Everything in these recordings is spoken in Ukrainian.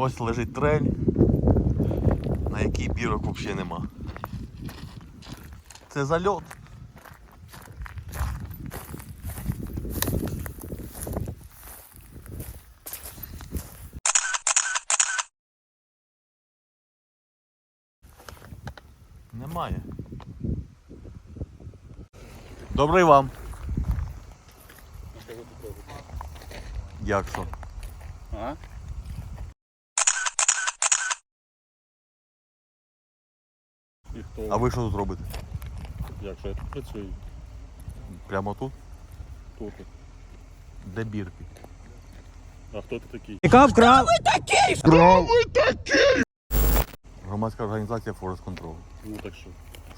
Ось лежить трель, на якій бірок взагалі нема. Це зальот. Немає. Добрий вам. Як що? І хто? А ви що тут робите? Як же я тут працюю? Прямо тут? Тут. Де бірки? А хто ти такий? Яка вкрав? Громадська організація Forest Control. Ну так що,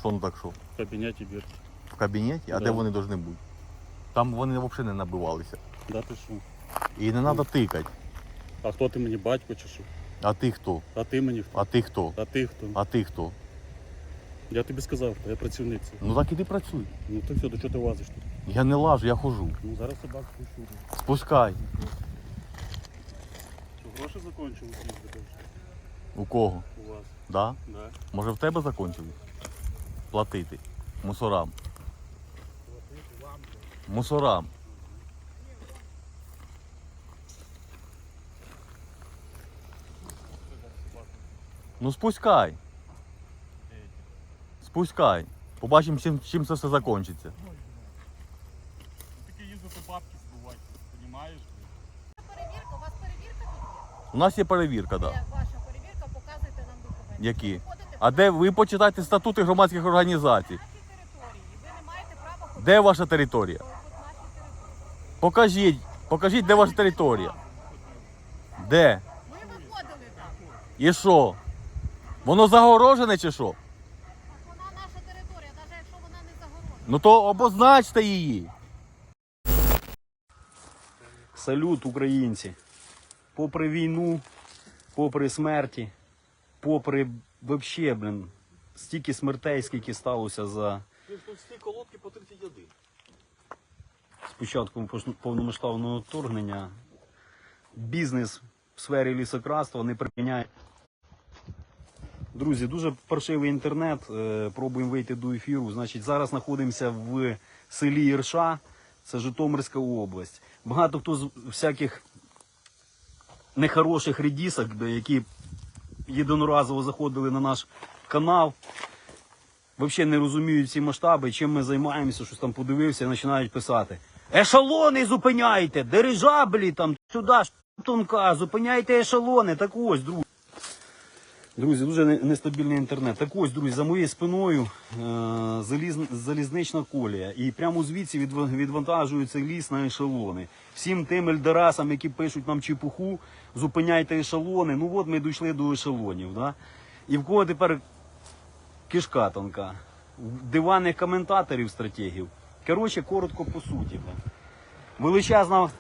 Що ну так що? в кабінеті бір. В кабінеті? А Да. де вони повинні бути? Там вони взагалі не набивалися. Да ти що? І не треба тикати. А хто ти мені батько чи що? А ти хто? А ти мені хто? А ти хто? А ти хто? А ти хто? Я тобі сказав, я працівник. цей. Ну так іди працюй. Ну то все, до чого ти лазиш тут? Я не лажу, я хожу. Ну зараз собак пишу. Спускай. Що гроші закончились їздити У кого? у вас? Да? Да. Може в тебе закончили? Платити. Мусорам. Мусорам. Ну спускай. Спускай. Побачимо, чим, чим це все закінчиться. Таке їздити бабки збувати, розумієш? Перевірка, у вас перевірка тут У нас є перевірка, є? так. Є ваша перевірка, показуйте нам документи. Які? Ходите А де ви почитайте статути громадських організацій? по нашій території. Ви не маєте права ходити Де ваша територія? по нашій території. Покажіть, покажіть, де ваша територія. Де? Ми виходили там. І що? Воно загорожене чи що? Так вона наша територія, навіть якщо вона не загорожена. Ну то обозначте її. Салют, українці. Попри війну, попри смерті, попри вообще, блін, стільки смертей, скільки сталося за колодки по 31. спочатку повномасштабного вторгнення. Бізнес в сфері лісокраства не припиняє. Друзі, дуже паршивий інтернет. е, Пробуємо вийти до ефіру. Значить, зараз знаходимося в селі Ірша, це Житомирська область. Багато хто з всяких нехороших редісок, які єдиноразово заходили на наш канал, взагалі не розуміють ці масштаби, чим ми займаємося, щось там подивився і починають писати. Ешелони зупиняйте, дирижаблі там сюди, тонка, зупиняйте ешелони. Так ось, друзі. Друзі, дуже нестабільний інтернет. Так ось, друзі, за моєю спиною е, заліз- залізнична колія. І прямо звідси відв- відвантажується ліс на ешелони. Всім тим ельдерасам, які пишуть нам чепуху, зупиняйте ешелони. Ну от ми дійшли до ешелонів. Да? І в кого тепер кишка тонка? В диванних коментаторів, стратегів. Коротше, коротко по суті. да. Величезна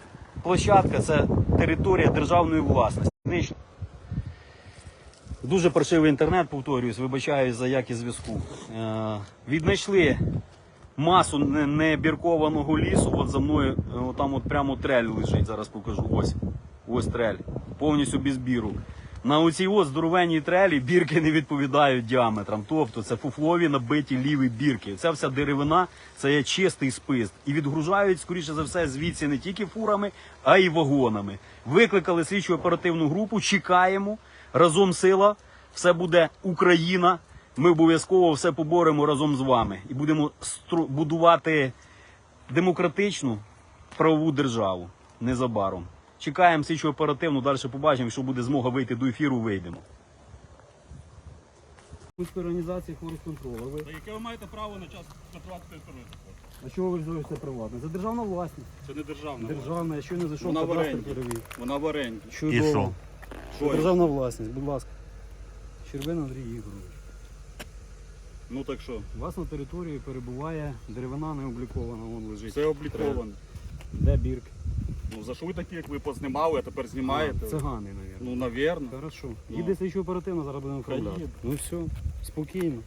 площадка це територія державної власності. Дуже паршивий інтернет, повторююсь, вибачаюсь за якість зв'язку. Е, віднайшли масу небіркованого лісу. От за мною, е, от там от прямо трель лежить, зараз покажу. Ось. Ось трель. Повністю без бірок. На оцій от здоровенній трелі бірки не відповідають діаметрам. Тобто це фуфлові набиті ліві бірки. Ця вся деревина це є чистий спис. І відгружають, скоріше за все, звідси не тільки фурами, а й вагонами. Викликали слідчу оперативну групу, чекаємо. Разом сила, все буде Україна. Ми обов'язково все поборемо разом з вами і будемо стру- будувати демократичну правову державу незабаром. Чекаємо слідчу оперативну, далі побачимо, якщо буде змога вийти до ефіру, вийдемо. Організації хворих контролю. Ви яке ви маєте право на час на приватну територію? а чого ви взяли це приватне? Це державна власність. Це не державна. власність. Державна, я щойно зайшов Вона в оренді. Вона в оренді. І що? Що є? Державна власність, будь ласка. Щербин Андрій Ігорович. Ну так що? У вас на території перебуває деревина необлікована, вон лежить. Це обліковано. Де бірк? Ну за що ви такі, як ви познімали, а тепер знімаєте? Цигани, мабуть. Ну, навірно. Хорошо. Ну. Їде слідчо оперативно, зараз будемо вправляти. Ну все, спокійно.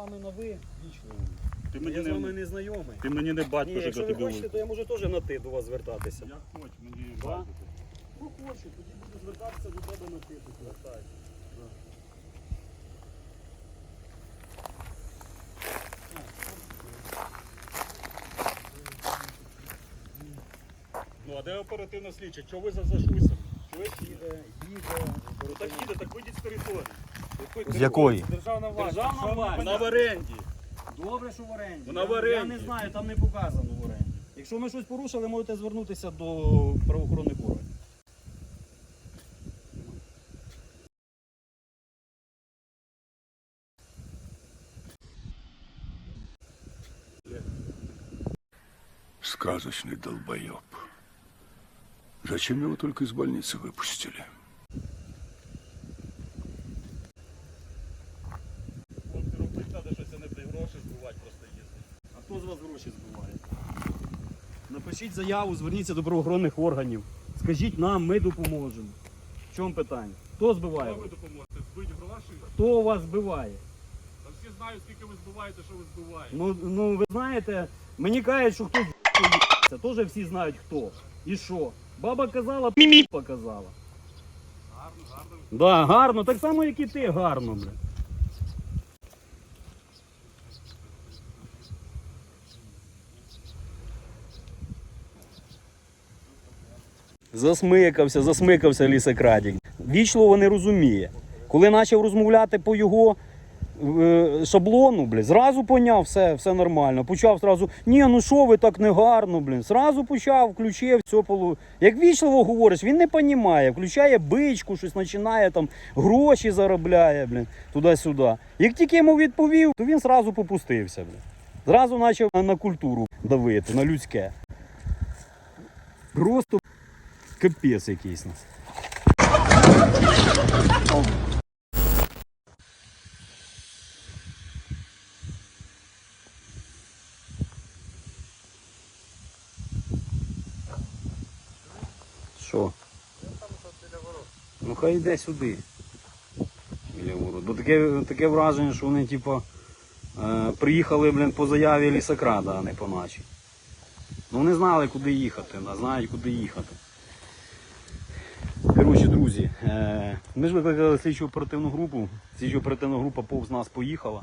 А де ти лівак? Я з вами на ви вічно. Ти Я мені з вами не, не знайомий. ти мені не батько, Ні, що якщо ви тобі хочете, то я можу теж на ти до вас звертатися. Як хоч, мені Да? батько. Ну хочу, тоді буду звертатися до тебе на ти. Так. Ну а де оперативна слідча? Чого ви за зашуйся? Чуєш? Їде, їде. Ну так їде, так вийдіть з території. З якої? Державна власть. Державна власть. Вона в оренді. Добре, що в оренді. Вона в Я- оренді. Я не знаю, там не показано в оренді. Якщо ми щось порушили, можете звернутися до правоохоронних органів. Сказочный долбоеб. Зачем его только из больницы выпустили? Напишіть заяву, зверніться до правоохоронних органів. Скажіть нам, ми допоможемо. В чому питання? Хто збиває? Що ви допоможете? Збити гроші? Хто вас збиває? Та всі знають, скільки ви збиваєте, що ви збиваєте. Ну, ну ви знаєте, мені кажуть, що хтось це теж всі знають хто. І що? Баба казала, мімі показала. Гарно, гарно. Да, гарно, так само, як і ти, гарно, бля. Засмикався, засмикався лісокрадік. Вічливо не розуміє. Коли почав розмовляти по його е, шаблону, блін, зразу поняв, все, все нормально. Почав зразу, ні, ну що ви так не гарно, блін. Зразу почав, включив, все полу. Як вічливо говориш, він не розуміє, включає бичку, щось починає там, гроші заробляє, блін, туди-сюди. Як тільки йому відповів, то він зразу попустився, блін. Зразу почав на культуру давити, на людське. Просто капець якийсь нас. Що? Ну хай йде сюди. Біля ворот. Бо таке, таке враження, що вони типу, е, приїхали блін, по заяві лісокрада, а не по нашій. Ну вони знали, куди їхати, да, знають, куди їхати. Друзі, е, ми ж викликали слідчу оперативну групу. Слідча оперативна група повз нас поїхала.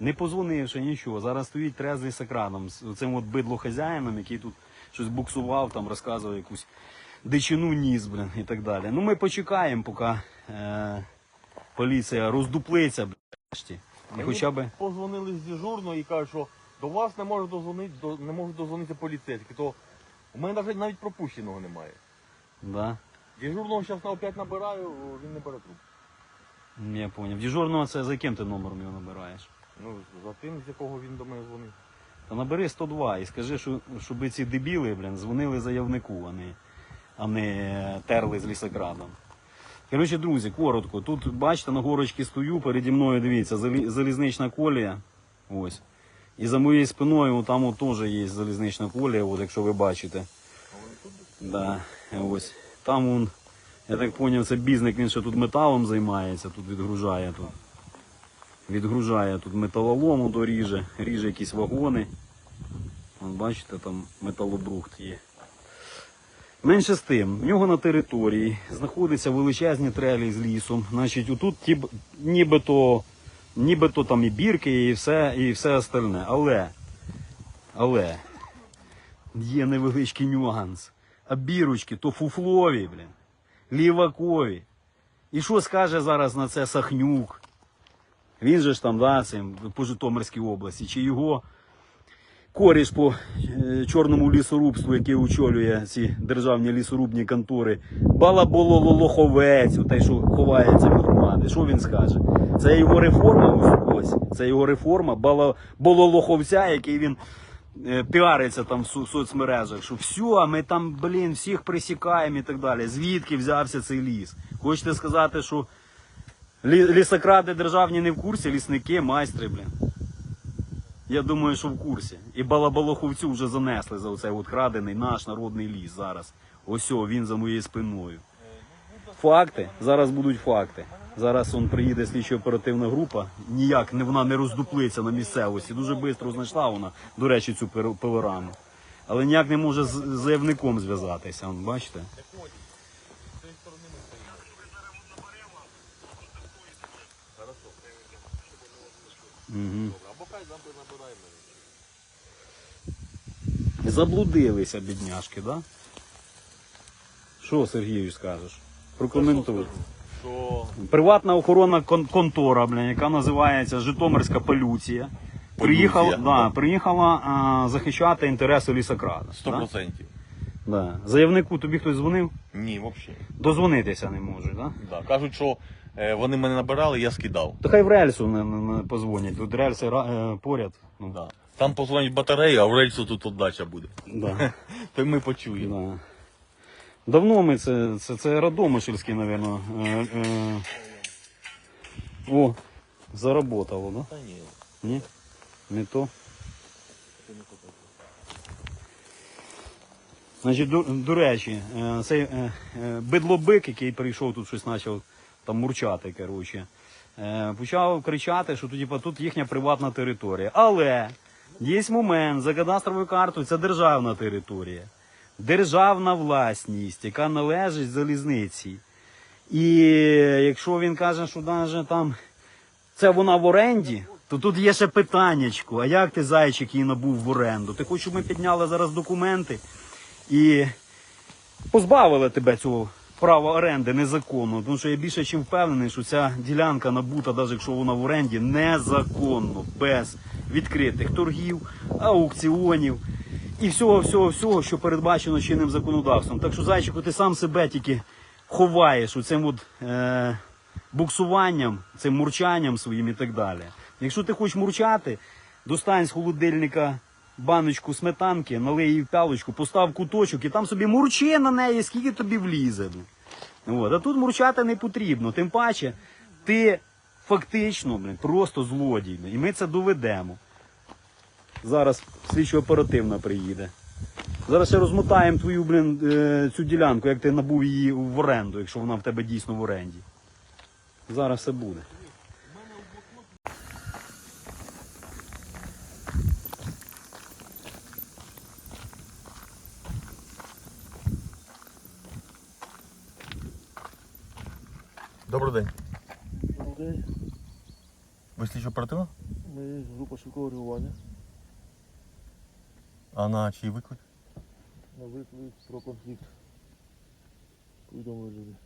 Не позвонивши нічого. Зараз стоїть трезвий з екраном з цим от бидлохазяїном, який тут щось буксував, там розказував якусь дичину ніс, блін, і так далі. Ну ми почекаємо, поки е, поліція роздуплиться, і хоча б. позвонили з дежурного і кажуть, що до вас не може дозвонити, до, не можуть дозвонити поліцейські. То у мене навіть, навіть пропущеного немає. Да. Дежурного зараз на опять набираю, він не бере трубку. Я поняв. Дежурного це за яким ти номером його набираєш? Ну, за тим, з якого він до мене дзвонив. Та набери 102 і скажи, що, щоб ці дебіли, блін, дзвонили заявнику, а не, а не терли з лісокрадом. Коротше, друзі, коротко. Тут, бачите, на горочці стою, переді мною, дивіться, залі- залізнична колія. Ось. І за моєю спиною там от теж є залізнична колія, от, якщо ви бачите. Да, ось. Там вон, я так зрозумів, це бізник, він ще тут металом займається, тут відгружає тут. Відгружає тут металолому доріже, ріже якісь вагони. Вон, бачите, там металобрухт є. Менше з тим, в нього на території знаходяться величезні трелі з лісом. Значить, отут нібито, нібито там і бірки, і все, і все остальне. Але, але є невеличкий нюанс. А бірочки то фуфлові, блін, лівакові. І що скаже зараз на це Сахнюк? Він же ж там, да, цим по Житомирській області, чи його коріш по е, чорному лісорубству, який очолює ці державні лісорубні контори, Балабололоховець, той, що ховається від громади. Що він скаже? Це його реформа, ось ось. Це його реформа Балабололоховця, який він піариться там в соцмережах, що все, ми там, блін, всіх присікаємо і так далі. Звідки взявся цей ліс? Хочете сказати, що Лісокради державні не в курсі, лісники, майстри, блін. Я думаю, що в курсі. І балабалоховцю вже занесли за оцей от крадений наш народний ліс зараз. Ось він за моєю спиною. Факти. Зараз будуть факти. Зараз он приїде слідчо оперативна група. Ніяк не вона не роздуплиться на місцевості. Дуже швидко знайшла вона, до речі, цю пилораму. Але ніяк не може з заявником зв'язатися. Бачите? Угу. Заблудилися, бідняшки, да? Що, Сергію, скажеш? Прокоментуй. Приватна охоронна кон- контора, блін, яка називається Житомирська полюція. Приїхала, да, приїхала а, захищати інтереси лісокрада. 100%. Да? Да. Заявнику тобі хтось дзвонив? Ні, взагалі. Дозвонитися не можуть, да? Да. Кажуть, що е, вони мене набирали, я скидав. То хай в рельсу не, не, не позвонять. Тут рельси ра- е, поряд. Ну, Да. Там позвонять батареї, а в рельсу тут отдача буде. да. То й ми почуємо. Да. Давно ми це, це, це Радомишльський, мабуть. Е, е... О, заработало, да? Та ні. Ні? Не то. Значить, до, до речі, е, цей е, е, бидлобик, який прийшов тут щось почав там мурчати, коротше, е, почав кричати, що тут, тут їхня приватна територія. Але є момент за кадастровою картою, це державна територія. Державна власність, яка належить залізниці. І якщо він каже, що навіть там це вона в оренді, то тут є ще питаннячко. А як ти зайчик її набув в оренду? Ти хочеш, щоб ми підняли зараз документи і позбавили тебе цього права оренди незаконно. Тому що я більше чим впевнений, що ця ділянка набута, навіть якщо вона в оренді, незаконно, без відкритих торгів, аукціонів і всього, всього, всього, що передбачено чинним законодавством. Так що, зайчику, ти сам себе тільки ховаєш у цим от, е, буксуванням, цим мурчанням своїм і так далі. Якщо ти хочеш мурчати, достань з холодильника баночку сметанки, налий її в пялочку, постав куточок і там собі мурчи на неї, скільки тобі влізе. От. А тут мурчати не потрібно. Тим паче, ти фактично блін, просто злодій. І ми це доведемо. Зараз слідчо оперативна приїде. Зараз ще розмотаємо твою, блін, е, цю ділянку, як ти набув її в оренду, якщо вона в тебе дійсно в оренді. Зараз все буде. Добрий день. Добрий. день. Ви слідчо оперативно? Ми група швидкого реагування А на чий виклик? на виклик про конфлікт. Повідомили люди.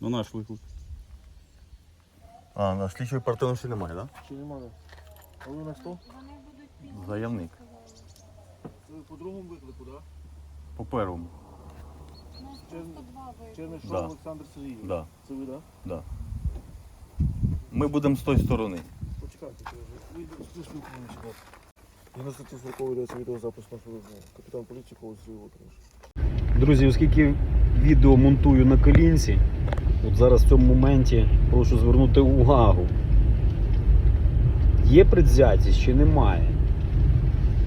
Ну наш виклик. А, на слідчої оперативності немає, так? Чи немає? А ви на хто? Вони будуть пізніше. Заявник. Ви по другому виклику, так? По первому. У нас два вийшли. Чернишов Да. Олександр Сергійович. Да. Це ви, так? Да. Ми будемо з тої сторони. Почекайте, це ви слухайте мене сюди. І на статті 40 відеозапис нашого розмови. Капітан поліції Коваль Сергій Друзі, оскільки відео монтую на колінці, от зараз в цьому моменті прошу звернути увагу. Є предвзятість чи немає?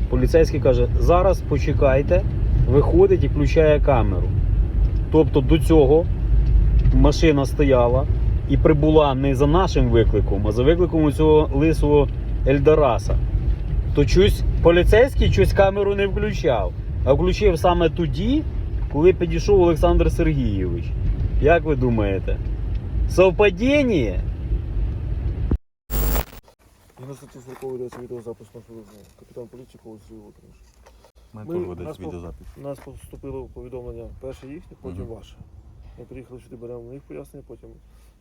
Поліцейський каже, зараз почекайте, виходить і включає камеру. Тобто до цього машина стояла і прибула не за нашим викликом, а за викликом цього лисого Ельдораса. То чусь поліцейський щось камеру не включав, а включив саме тоді, коли підійшов Олександр Сергійович. Як ви думаєте? Совпадіння? І на статті 40 йдеться відеозапис нашого розмови. Капітан поліції Сергій Володимирович. Ми, ведеться по- відеозапис. У нас поступило повідомлення перше їхнє, потім Мгм. ваше. Ми приїхали сюди, беремо на їх пояснення, потім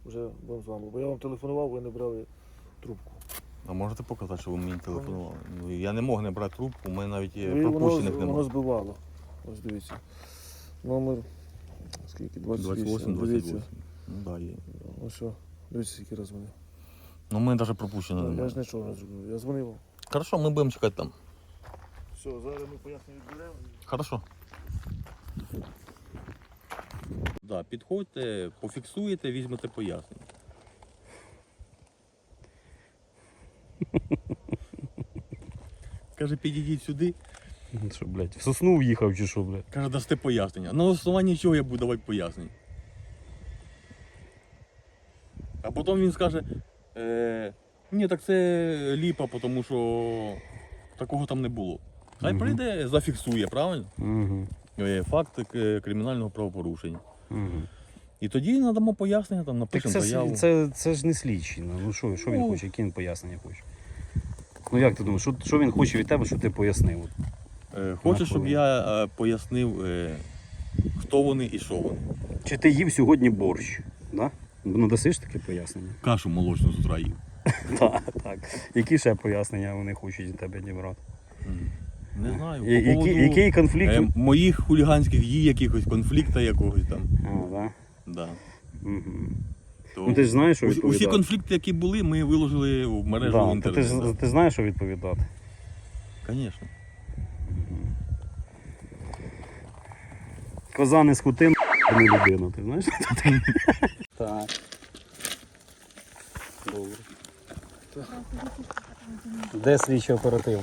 вже будемо з вами. Бо я вам телефонував, ви не брали трубку. А можете показати, що ви мені телефонували? Ну, Я не мог не брати трубку, у мене навіть є воно, пропущених воно немає. збивало. Ось дивіться. Номер скільки? 28. 28, Дивіться. 28. Ну да, є. Ось що. Дивіться, скільки раз дзвонив. Ну, у мене навіть пропущено Я ж нічого не зробив. Я дзвонив. Хорошо, ми будемо чекати там. Все, зараз ми пояснення відберемо. Хорошо. Да, підходьте, пофіксуєте, візьмете пояснення. Каже, підійдіть сюди. Що, блядь, в сосну в'їхав чи що, блядь? Каже, дасте пояснення. На основанні чого я буду давати пояснення? А потім він скаже, е, ні, так це ліпа, тому що такого там не було. Хай Мгм. прийде, зафіксує, правильно? Угу. Факт е, кримінального правопорушення. Угу. І тоді надамо пояснення, там напишемо заяву. ж- це, це ж не слідчий. ну, Ну що, що він Ну. хоче, які він пояснення хоче? Ну як ти думаєш, що, що він хоче від тебе, що ти пояснив? От. Е, Хоче, щоб я е, пояснив, е, хто вони і що вони. Чи ти їв сьогодні борщ? Да? Ну дасиш таке пояснення? Кашу молочну з утра їв. Так, так. Які ще пояснення вони хочуть від тебе дібрати? Не знаю. По Я- Який, поводу, який конфлікт? е, моїх хуліганських дій, якихось конфлікта якогось там. А, да? Да. Угу. То Ну ти ж знаєш, що усі, усі конфлікти, які були, ми виложили в мережу Да, в та інтернет. ти, ж, ти знаєш, що відповідати. Звісно. Коза не скотин, не людина, ти знаєш? так. Добре. Де слідчий оператив?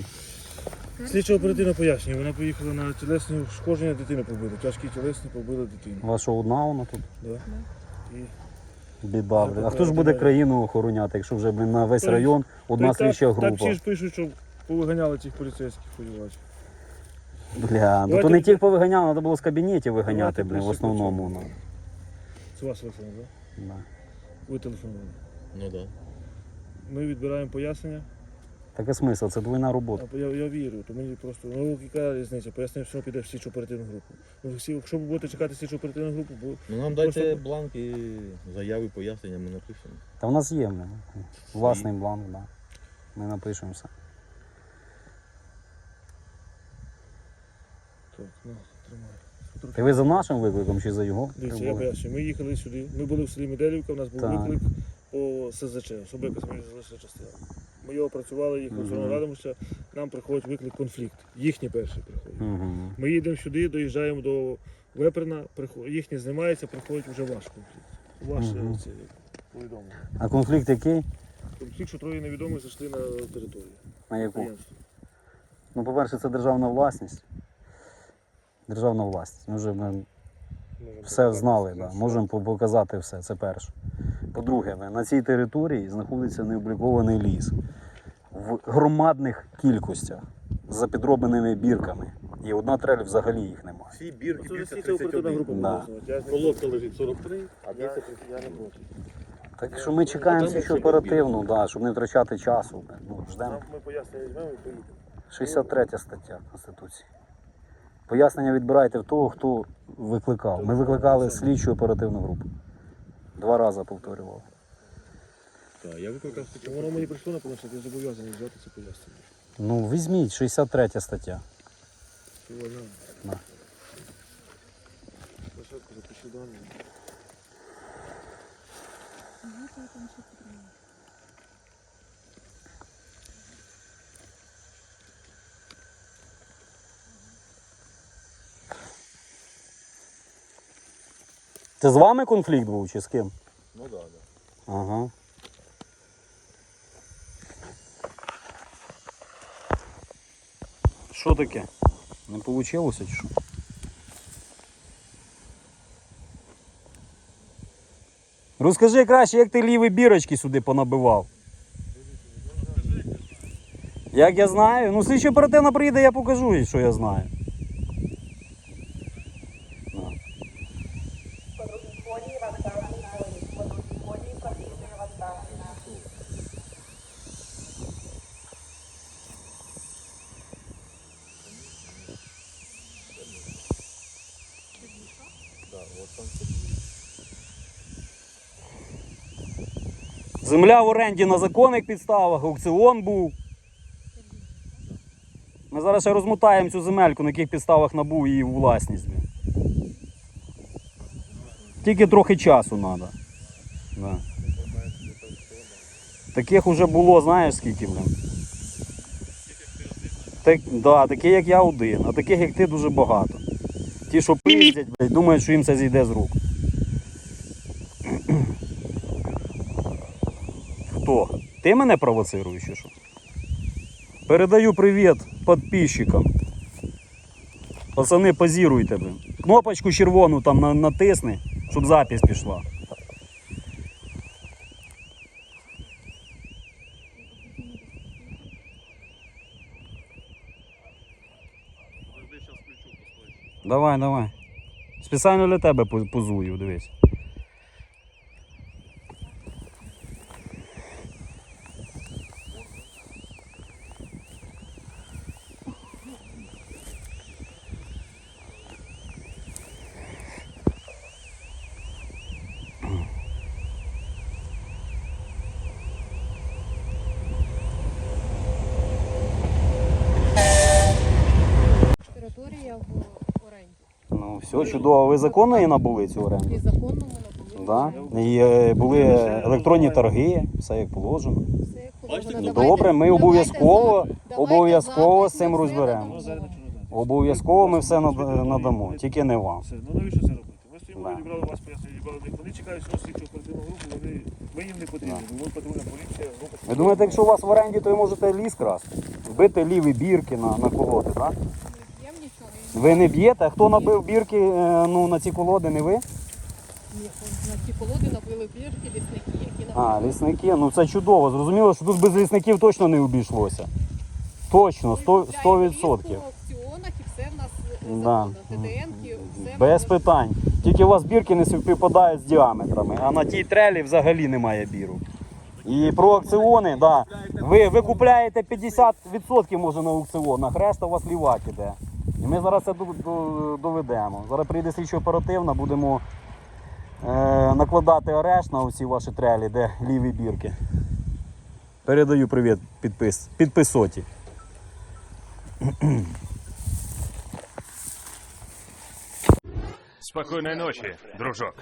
Слідча оперативно пояснює, вона поїхала на тілесні ушкодження, дитину побили. Тяжкі тілесні побили дитину. Ваша одна вона тут? Да. І Біда, блін. А хто ж буде країну охороняти, якщо вже блін, на весь район одна Так, група? слідча Так всі ж пишуть, що повиганяли цих поліцейських воювати. Бля, ну то не тих повиганяли, треба було з кабінетів виганяти, блін, в основному. Ну. З вас телефон, так? Да. Ви телефонували. Ну да. Ми відбираємо пояснення. Таке смисл, це двойна робота. Я, я вірю, то мені просто ну яка різниця, пояснив, що піде в слідчу оперативну групу. Ну, всі, якщо ви будете чекати слідчу оперативну групу, бо Ну нам Просто- дайте бланк і заяви, пояснення, ми напишемо. Та в нас є, блін. Власний бланк, да. Ми напишемо все. так, ну, тримай. Ти ви за нашим викликом чи за його? Дивіться, я пояснюю. Ми їхали сюди. Ми були в селі Меделівка, у нас був Так. виклик по СЗЧ, особливо залишила частина. Ми його працювали, одно радимося. Нам приходить виклик конфлікт. Їхній перший приходить. Мгм. Ми їдемо сюди, доїжджаємо до Веприна, приход... їхній знімається, приходить вже ваш конфлікт. Ваше Мгм. це, повідомлення. А конфлікт який? Конфлікт, що троє невідомих зайшли на територію. На яку? Ну, по-перше, це державна власність. Державна власність. Ми вже ми Можемо все знали, да. можемо показати все. Це перше. По-друге, на цій території знаходиться необлікований ліс в громадних кількостях за підробленими бірками. І одна трель взагалі їх немає. Всі бірки, група буде Да. Колодка лежить 43, а проти. Я, я не проти. Так що ми чекаємо слідчу оперативну, да, щоб не втрачати часу. Ну, ждемо. Ми пояснення візьмемо і поїдемо. 63 стаття Конституції. Пояснення відбирайте в того, хто викликав. Ми викликали слідчу оперативну групу. Два рази повторював. Так, я викликав статтю. Воно мені прийшло на що я зобов'язаний взяти це пояснення. Ну, візьміть, 63 стаття. Ти вважаєш? Да. Спочатку запишу дані. Це з вами конфлікт був чи з ким? Ну так, да, так. Ага. Що таке? Не вийшло чи що? Розкажи краще, як ти ліві бірочки сюди понабивав. Як я знаю? Ну, слідчо оперативно приїде, я покажу їй, що я знаю. На. Земля в оренді на законних підставах, аукціон був. Ми зараз ще розмотаємо цю земельку, на яких підставах набув її власність. Тільки трохи часу треба. Да. Таких вже було, знаєш скільки, блін. Так, да, такі, як я один, а таких, як ти, дуже багато. Ті, що пиздять, блядь, думають, що їм це зійде з рук. Ти мене провоцируєш, що? Передаю привіт підписчикам. Пацани, позіруйте. блин. Кнопочку червону там натисни, щоб запись пішла. Давай, давай. Спеціально для тебе позую, дивись. Ну, чудово. Ви законно її набули цю оренду? І законно ми набули. Да? І е, були електронні торги, все як положено. Все як положено. ну, добре, ми Давайте обов'язково- давайте обов'язково з цим ми все розберемо. надамо. Обов'язково ми все над- надамо, тільки не вам. Все, ну навіщо це робити? Ми стоїмо, Да. відібрали вас пояснення, відібрали них. Вони чекають свого слідчого оперативну групу, вони, ми їм не потрібні. Ми патрульна поліція, група. Ви думаєте, якщо у вас в оренді, то ви можете ліс красти? Вбити ліві бірки на, на колоди, так? Ви не б'єте, а хто набив бірки е, ну, на ці колоди, не ви? Ні, На ці колоди набили пішки лісники, які набили. А, лісники, ну це чудово. Зрозуміло, що тут без лісників точно не обійшлося. Точно, 100%. 100%. В аукціонах і все в нас е, Да. Без питань. Тільки у вас бірки не співпадають з діаметрами, а на тій трелі взагалі немає бірок. І про аукціони, да. ви, ви купляєте 50% може на аукціонах, решта у вас лівак іде. І ми зараз це до- до- доведемо. Зараз прийде слідчо оперативна, будемо е, накладати арешт на усі ваші трелі, де ліві бірки. Передаю привіт підпис, підписоті. Спокойной ночи, дружок.